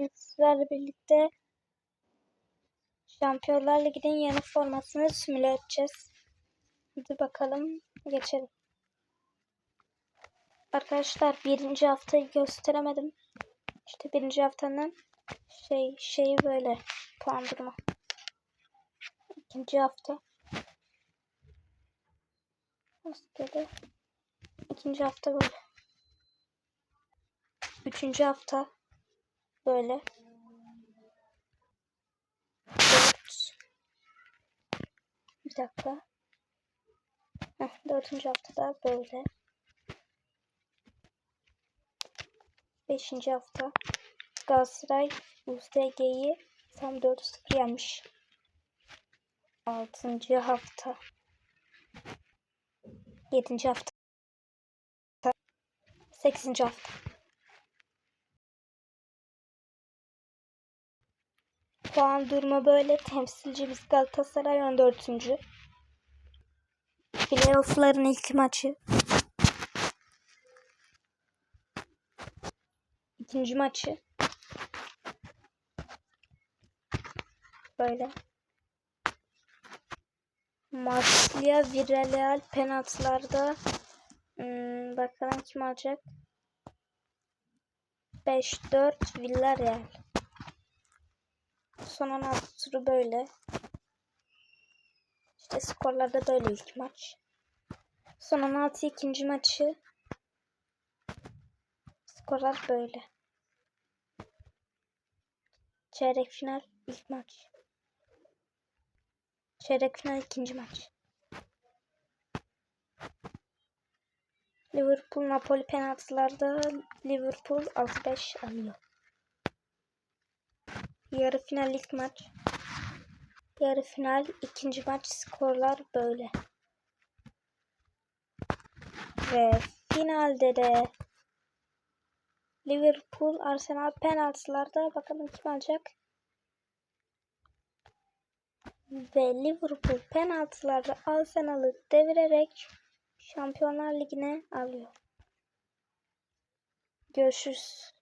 Bugün sizlerle birlikte Şampiyonlar Ligi'nin yeni formasını simüle edeceğiz. Hadi bakalım geçelim. Arkadaşlar birinci haftayı gösteremedim. İşte birinci haftanın şey şeyi böyle puan durumu. İkinci hafta. Maskeli. İkinci hafta böyle. Üçüncü hafta böyle. Dört. Bir dakika. Heh, dördüncü haftada böyle. Beşinci hafta Galatasaray USG'yi tam 4-0 yenmiş. Altıncı hafta. Yedinci hafta. Sekizinci hafta. Puan durumu böyle. Temsilcimiz Galatasaray 14. Playoff'ların ilk maçı. İkinci maçı. Böyle. Marsilya Villarreal penaltılarda hmm, bakalım kim alacak? 5-4 Villarreal. Son 16 turu böyle. İşte skorlarda böyle ilk maç. Son 16 ikinci maçı. Skorlar böyle. Çeyrek final ilk maç. Çeyrek final ikinci maç. Liverpool Napoli penaltılarda Liverpool 6-5 alıyor. Yarı final ilk maç. Yarı final ikinci maç skorlar böyle. Ve finalde de Liverpool Arsenal penaltılarda bakalım kim alacak. Ve Liverpool penaltılarda Arsenal'ı devirerek Şampiyonlar Ligi'ne alıyor. Görüşürüz.